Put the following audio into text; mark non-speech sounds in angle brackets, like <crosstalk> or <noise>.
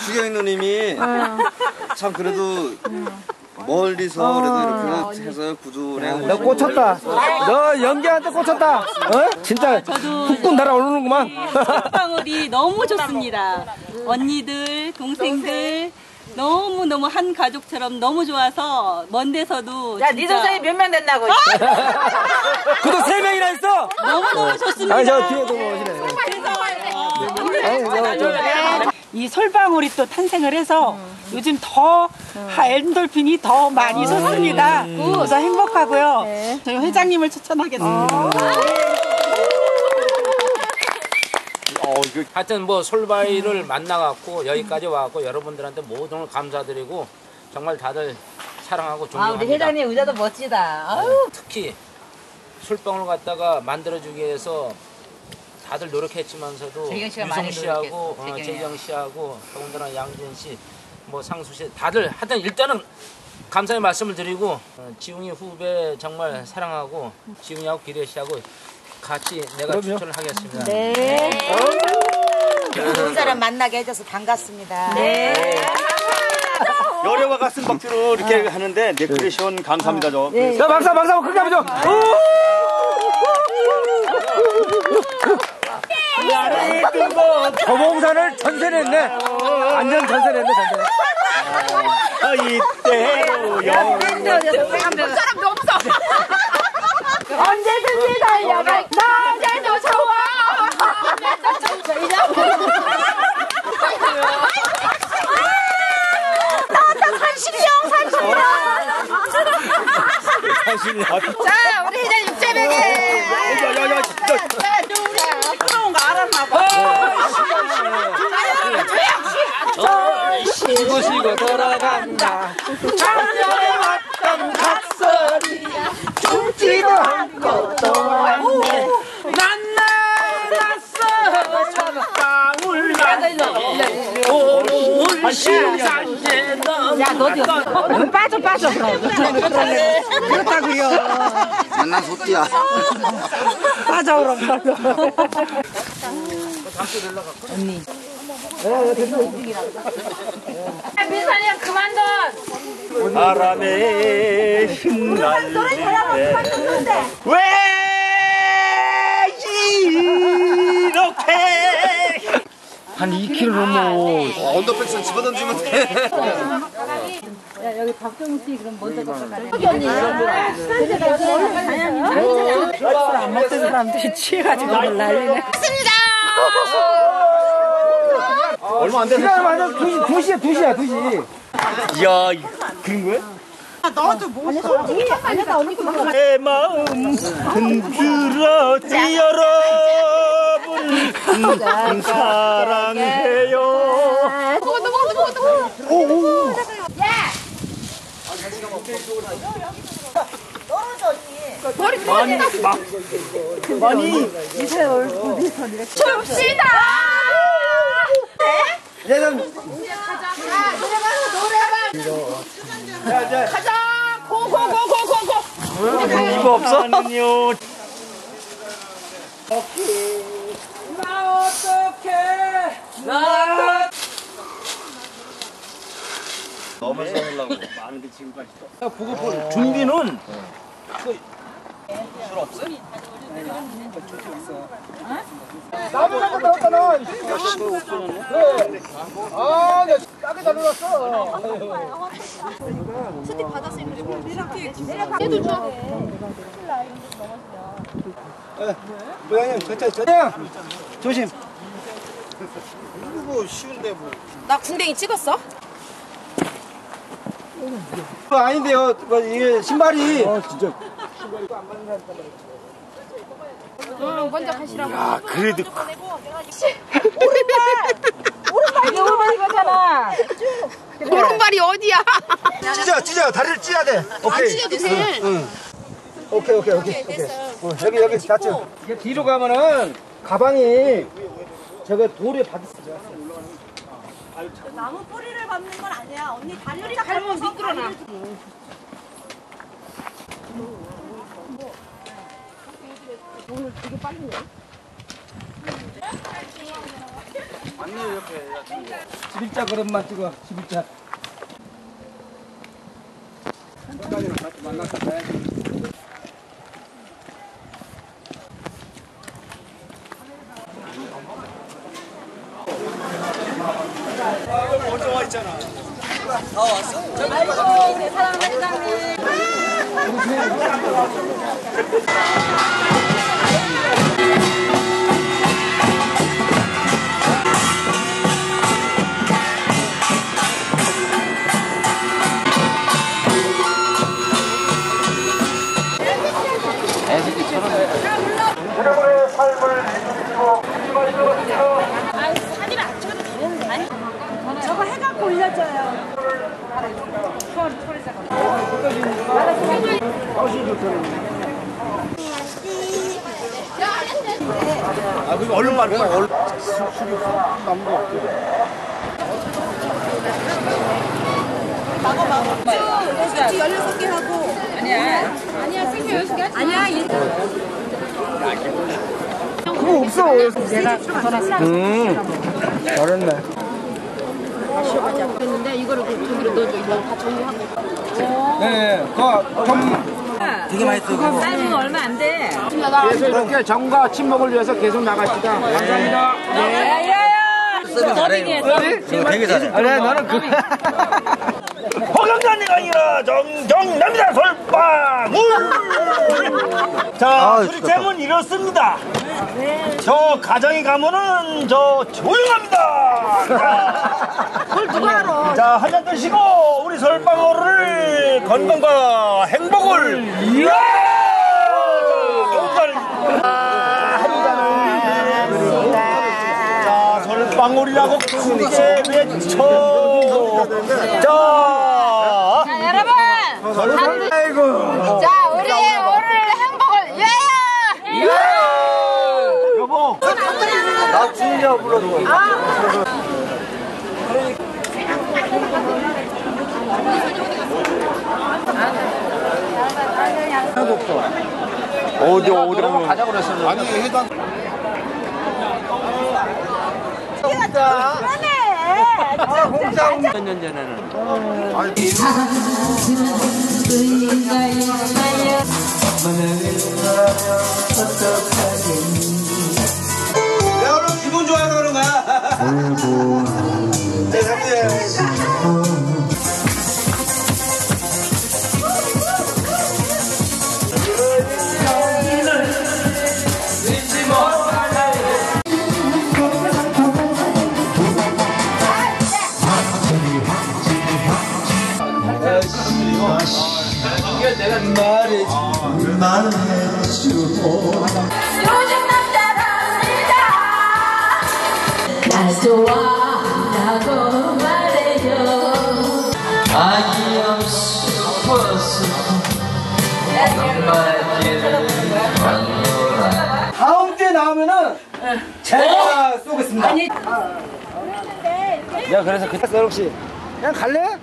수경 누님이 참 그래도 멀리서 그래도 이렇게 해서 구조를 너 꽂혔다. 너 연기한테 꽂혔다. 어? 진짜 훅군 달아오르는구만. 방울이 너무 좋습니다. 언니들, 동생들 너무 너무 한 가족처럼 너무 좋아서 먼 데서도 야, 네 동생이 몇명 됐나고. 그도 <laughs> 세 명이나 있어. 너무 너무 좋습니다. 아니 저 뒤에도 보시네. 아니 저 저. 이 솔방울이 또 탄생을 해서 요즘 더 하- 엔돌핀이 더 많이 솟습니다. 그래서 행복하고요. 저희 회장님을 추천하겠습니다. 하여튼 뭐 솔바이를 만나갖고 여기까지 와갖고 여러분들한테 모든 걸 감사드리고 정말 다들 사랑하고 아, 존경합니다. 우리 회장님 의자도 멋지다. 아유. 특히 술병을 갖다가 만들어주기 위해서 다들 노력했지만서도 유성 씨하고 어. 재경 씨하고 더군다나 양준 씨, 뭐 상수 씨 다들 하여튼 일단은 감사의 말씀을 드리고 어, 지웅이 후배 정말 사랑하고 지웅이하고 기래 씨하고 같이 내가 추천을 하겠습니다. 네. 좋은 사람 만나게 해줘서 반갑습니다. 네. 여려와 가슴 박수로 이렇게 하는데 네크레이션 감사합니다 좀. 자 박사 박사 크게 한번 줘. 도봉산을 전세냈네. 완전 전세냈네 전세. 아, 이때로 영. 언제든지 달려갈 나에도 좋아. 아, 자, 우리 회장 육제백에. 야야야 진짜. 부러운 거 알았나 봐. 쉬고 쉬고 돌아 간다. 작년에 왔던 갓소리 죽지도 않고 또 왔네. 난나갔어 방울 오늘 시상제 야, 너도. 빠져, 빠져. 그렇다고요. 만난 소띠야. 빠져 그럼. 민 선이 형 그만둬. 바람에 흩날릴 때왜 이렇게? 한 2kg 넘어. 언더백스 집어던지면 돼. 안 먹던 사람들이 취해가지고 난리네. <laughs> 얼마 안 돼서 시간 완전 2시 2시야 2시야 2시. 이야 이- 그런 거야? 너도 뭐내 마음 여러분 음, 사랑해요. 먹어도 먹어도. 많이 막 많이. 줍시다. 얘는 가자. 고고고고고고. 이거 없어? 나는요 나 어떡해 나 너무 살려고 많은데 지금까지 또 보고 준비는 나도 나도 나왔다 나 아, 내가 싸게 잘 놀았어. 부장님, 저저 저. 조심. 뭐 쉬운데 뭐. 나 궁뎅이 찍었어? 아닌데요. 그거 이게 신발이. 어, 진짜. 응, 먼저 가시라고. 아 그래도 오른발이 어디야? 찢어, 찢어. 다리를 찢어야 돼. 오케이. 찢어도 돼. 오케이, 오케이, 오케이. 오케이. 어, 여기, 여기 닫죠. 이게 뒤로 가면은 가방이 저거 돌에 받았어. 나무 뿌리를 밟는 건 아니야. 언니 다리를 밟으면 미끄러나. 안내 이렇게 해야지. 11자 그릇만 찍어 11자. 한가지랑 같이 만나서 가야지. 저거 아, 그럼 얼른 말해. 얼른. 수 16개 하고. 아니야. 아니야, 생일 16개 하지 아니야, 이 잘했네 근데 이거를 그 저기로 넣어줘. 이거 다 정리하고. 네, 그 좀 되게 맛있어 그거. 삶은 얼마 안 돼. 계속 이렇게 정과 친목을 위해서 계속 나가시다 감사합니다 서빙 잘해 이거. 이거 되게 잘해. 아니 나는 그 허경단이가 아니라 정정남이다 솔방울. 자, 수리템은 이렇습니다. 저 가정에 가면은 저 조용합니다. 그걸 누가 알아? 자, 한잔 드시고 우리 솔방울을 건강과 행복을 잔을 자, 솔방울이라고 크게 외쳐. 자! 아이고 자, 우리의 오늘 행복을 위하여! 여보. 나 주인이라고 불러줘. 어디 어디 가자 그랬어. 아니 해당. 몇년 전에는. 내가 오늘 기분 좋아서 그런 거야. 요즘 남자랍니다! 날 좋아한다고 말해요. 아기 없어서 다음 주에 나오면은 제가 쏘겠습니다 야 그래서 그때 썰 혹시 그냥 갈래?